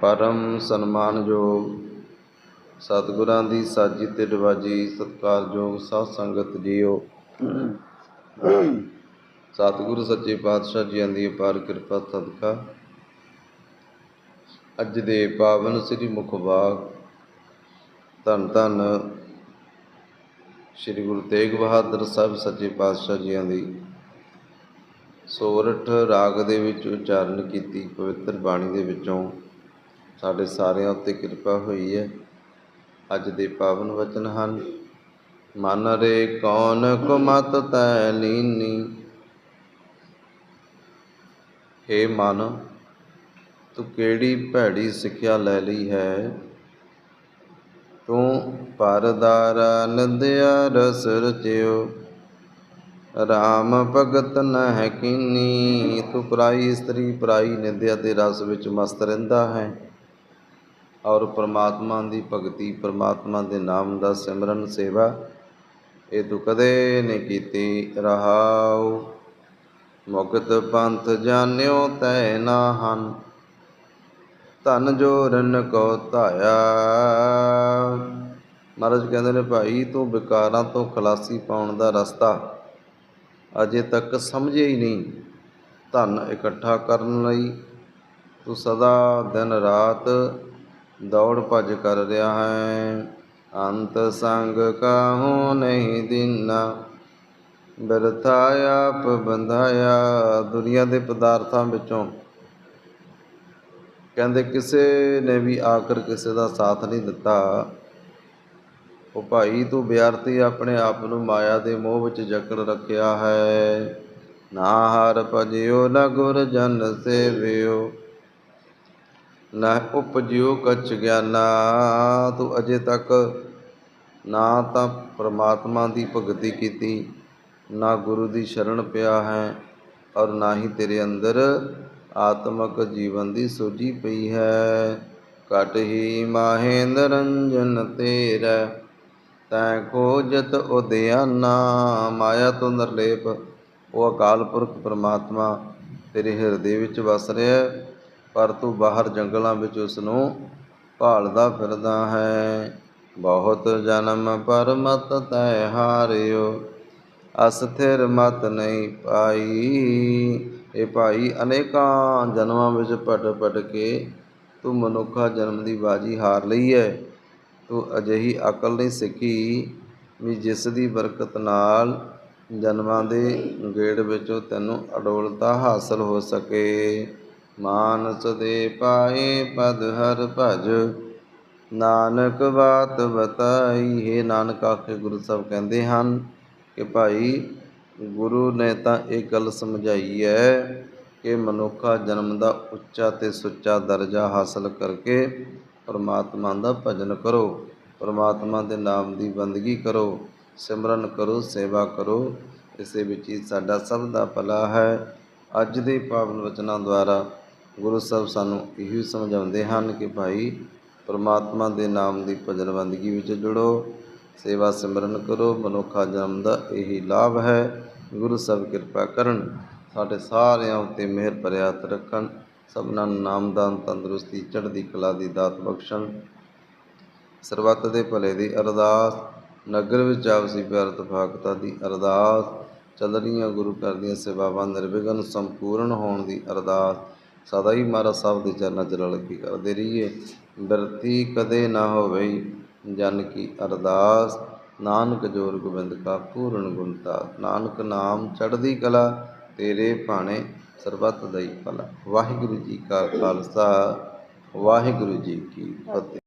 ਪਰਮ ਸਨਮਾਨਯੋਗ ਸਤਿਗੁਰਾਂ ਦੀ ਸਾਜੀ ਤੇ ਨਵਾਜੀ ਸਤਿਕਾਰਯੋਗ ਸਾਧ ਸੰਗਤ ਜੀਓ। ਸਤਿਗੁਰੂ ਸੱਚੇ ਪਾਤਸ਼ਾਹ ਜੀਆਂ ਦੀ ਅਪਾਰ ਕਿਰਪਾ ਸਦਕਾ। ਅੱਜ ਦੇ ਪਾਵਨ ਸ੍ਰੀ ਮੁਖਵਾਕ ਧੰਨ ਧੰਨ ਸ੍ਰੀ ਗੁਰੂ ਤੇਗ ਬਹਾਦਰ ਸਾਹਿਬ ਸੱਚੇ ਪਾਤਸ਼ਾਹ ਜੀਆਂ ਦੀ। ਸੋਰਠ ਰਾਗ ਦੇ ਵਿੱਚ ਉਚਾਰਨ ਕੀਤੀ ਪਵਿੱਤਰ ਬਾਣੀ ਦੇ ਵਿੱਚੋਂ ਸਾਡੇ ਸਾਰਿਆਂ ਉੱਤੇ ਕਿਰਪਾ ਹੋਈ ਹੈ। ਅੱਜ ਦੇ ਪਾਵਨ ਵਚਨ ਹਨ, ਮਨ ਰੇ ਕੌਣ ਕੁ ਤੈ ਲੀਨੀ ਹੇ ਮਨ, ਤੂੰ ਕਿਹੜੀ ਭੈੜੀ ਸਿੱਖਿਆ ਲੈ ਲਈ ਹੈ? ਤੂੰ ਪਰਦਾਰਾ ਨੰਦਿਆ ਰਸ ਰਚਿਓ। ਰਾਮ ਭਗਤ ਨਹਿ ਕੀਨੀ। ਤੂੰ ਪਰਾਈ, ਇਸਤਰੀ, ਪਰਾਈ ਨਿੰਦਿਆ ਤੇ ਰਸ ਵਿੱਚ ਮਸਤ ਰਹਿੰਦਾ ਹੈ। ਔਰ ਪਰਮਾਤਮਾ ਦੀ ਭਗਤੀ, ਪਰਮਾਤਮਾ ਦੇ ਨਾਮ ਦਾ ਸਿਮਰਨ, ਸੇਵਾ ਇਹ ਤੂੰ ਕਦੇ ਨਹੀਂ ਕੀਤੀ, ਰਹਾਉ। ਮੁਕਤ ਪੰਥ ਜਾਣਿਓ ਤੈ ਨਾ ਹਨ, ਧਨ ਜੋਰਨ ਕੋ ਧਾਇਆ। ਮਹਾਰਾਜ ਕਹਿੰਦੇ ਨੇ, ਭਾਈ, ਤੂੰ ਵਿਕਾਰਾਂ ਤੋਂ ਖਲਾਸੀ ਪਾਉਣ ਦਾ ਰਸਤਾ ਅਜੇ ਤੱਕ ਸਮਝੇ ਹੀ ਨਹੀਂ। ਧਨ ਇਕੱਠਾ ਕਰਨ ਲਈ ਤੂੰ ਸਦਾ ਦਿਨ ਰਾਤ ਦੌੜ ਭੱਜ ਕਰ ਰਿਹਾ ਹੈ। ਅੰਤ ਸੰਗ ਕਾਹੂ ਨਹੀਂ ਦਿਨਾ। ਬਿਰਥਾ ਆਪ ਬੰਧਾਇਆ। ਦੁਨੀਆ ਦੇ ਪਦਾਰਥਾਂ ਵਿੱਚੋਂ ਕਹਿੰਦੇ ਕਿਸੇ ਨੇ ਵੀ ਆਕਰ ਕਿਸੇ ਦਾ ਸਾਥ ਨਹੀਂ ਦਿੱਤਾ। ਉਹ ਭਾਈ ਤੂੰ ਬਿਆਰਤੀ ਆਪਣੇ ਆਪ ਨੂੰ ਮਾਇਆ ਦੇ ਮੋਹ ਵਿੱਚ ਜਕੜ ਰੱਖਿਆ ਹੈ। ਨਾ ਹਰ ਭਜਿਓ, ਨਾ ਗੁਰ ਜਨ ਸੇਵਿਓ। ਨਾ ਉਪਜਿਓ ਕਛ ਗਿਆਨਾ, ਤੂੰ ਅਜੇ ਤੱਕ ਨਾ ਤਾਂ ਪ੍ਰਮਾਤਮਾ ਦੀ ਭਗਤੀ ਕੀਤੀ, ਨਾ ਗੁਰੂ ਦੀ ਸ਼ਰਣ ਪਿਆ ਹੈ ਔਰ ਨਾ ਹੀ ਤੇਰੇ ਅੰਦਰ ਆਤਮਕ ਜੀਵਨ ਦੀ ਸੋਝੀ ਪਈ ਹੈ। ਘਟ ਹੀ ਮਾਹੇਂਦਰ ਰੰਜਨ ਤੇਰਾ, ਤੈ ਖੋਜਤ ਉਦਿਆਨਾ ਮਾਇਆ ਤੋਂ ਨਿਰਲੇਪ, ਉਹ ਅਕਾਲ ਪੁਰਖ ਪਰਮਾਤਮਾ ਤੇਰੇ ਹਿਰਦੇ ਵਿੱਚ ਵਸ ਰਿਹਾ ਹੈ। ਪਰ ਤੂੰ ਬਾਹਰ ਜੰਗਲਾਂ ਵਿੱਚ ਉਸ ਨੂੰ ਭਾਲਦਾ ਫਿਰਦਾ ਹੈ। ਬਹੁਤ ਜਨਮ ਪਰ ਮਤ ਤੈ ਹਾਰਿਓ ਅਸਥਿਰ ਮਤ ਨਹੀਂ ਪਾਈ। ਇਹ ਭਾਈ ਅਨੇਕਾਂ ਜਨਮਾਂ ਵਿੱਚ ਪਟ ਭਟ ਕੇ ਤੂੰ ਮਨੁੱਖਾ ਜਨਮ ਦੀ ਬਾਜੀ ਹਾਰ ਲਈ ਹੈ ਤੂੰ ਅਜਿਹੀ ਅਕਲ ਨਹੀਂ ਸਿੱਖੀ ਵੀ ਜਿਸ ਦੀ ਬਰਕਤ ਨਾਲ ਜਨਮਾਂ ਦੇ ਗੇੜ ਵਿੱਚੋਂ ਤੈਨੂੰ ਅਡੋਲਤਾ ਹਾਸਲ ਹੋ ਸਕੇ। ਮਾਨਸ ਦੇ ਪਾਏ ਪਦ ਹਰ ਭਜ। ਨਾਨਕ ਬਾਤ ਬਤਾਈ, ਹੈ ਨਾਨਕ ਆਖੇ ਗੁਰੂ ਸਾਹਿਬ ਕਹਿੰਦੇ ਹਨ ਕਿ ਭਾਈ, ਗੁਰੂ ਨੇ ਤਾਂ ਇਹ ਗੱਲ ਸਮਝਾਈ ਹੈ ਕਿ ਮਨੁੱਖਾ ਜਨਮ ਦਾ ਉੱਚਾ ਤੇ ਸੁੱਚਾ ਦਰਜਾ ਹਾਸਲ ਕਰਕੇ ਪਰਮਾਤਮਾ ਦਾ ਭਜਨ ਕਰੋ, ਪਰਮਾਤਮਾ ਦੇ ਨਾਮ ਦੀ ਬੰਦਗੀ ਕਰੋ, ਸਿਮਰਨ ਕਰੋ, ਸੇਵਾ ਕਰੋ। ਇਸੇ ਵਿੱਚ ਹੀ ਸਾਡਾ ਸਭ ਦਾ ਭਲਾ ਹੈ। ਅੱਜ ਦੇ ਪਾਵਨ ਵਚਨਾਂ ਦੁਆਰਾ ਗੁਰੂ ਸਾਹਿਬ ਸਾਨੂੰ ਇਹੀ ਸਮਝਾਉਂਦੇ ਹਨ ਕਿ ਭਾਈ ਪਰਮਾਤਮਾ ਦੇ ਨਾਮ ਦੀ ਭਜਨ ਬੰਦਗੀ ਵਿੱਚ ਜੁੜੋ, ਸੇਵਾ ਸਿਮਰਨ ਕਰੋ, ਮਨੁੱਖਾ ਜਨਮ ਦਾ ਇਹੀ ਲਾਭ ਹੈ। ਗੁਰੂ ਸਾਹਿਬ ਕਿਰਪਾ ਕਰਨ, ਸਾਡੇ ਸਾਰਿਆਂ ਉੱਤੇ ਮਿਹਰ ਭਰਿਆ ਰੱਖਣ, ਸਭਨਾਂ ਨੂੰ ਨਾਮਦਾਨ ਤੰਦਰੁਸਤੀ, ਚੜ੍ਹਦੀ ਕਲਾ ਦੀ ਦਾਤ ਬਖਸ਼ਣ। ਸਰਬੱਤ ਦੇ ਭਲੇ ਦੀ ਅਰਦਾਸ, ਨਗਰ ਵਿੱਚ ਆਪਸੀ ਪਿਆਰ, ਤਫਾਕਤਾਂ ਦੀ ਅਰਦਾਸ ਚੱਲ ਰਹੀਆਂ ਗੁਰੂ ਘਰ ਦੀਆਂ ਸੇਵਾਵਾਂ, ਨਿਰਵਿਘਨ, ਸੰਪੂਰਨ ਹੋਣ ਦੀ ਅਰਦਾਸ ਸਦਾ ਹੀ ਮਹਾਰਾਜ ਸਾਹਿਬ ਦੇ ਚਰਨਾਂ 'ਚ ਰਲ ਕੇ ਕਰਦੇ ਰਹੀਏ? ਬਿਰਤੀ ਕਦੇ ਨਾ ਹੋਵੇ ਜਨ ਕੀ ਅਰਦਾਸ। ਨਾਨਕ ਜੋਰ ਗੋਬਿੰਦ ਕਾ ਪੂਰਨ ਗੁਣਤਾ ਨਾਨਕ ਨਾਮ ਚੜ੍ਹਦੀ ਕਲਾ, ਤੇਰੇ ਭਾਣੇ ਸਰਬੱਤ ਦਾ ਹੀ ਭਲਾ। ਵਾਹਿਗੁਰੂ ਜੀ ਕਾ ਖਾਲਸਾ, ਵਾਹਿਗੁਰੂ ਜੀ ਕੀ ਫਤਿਹ।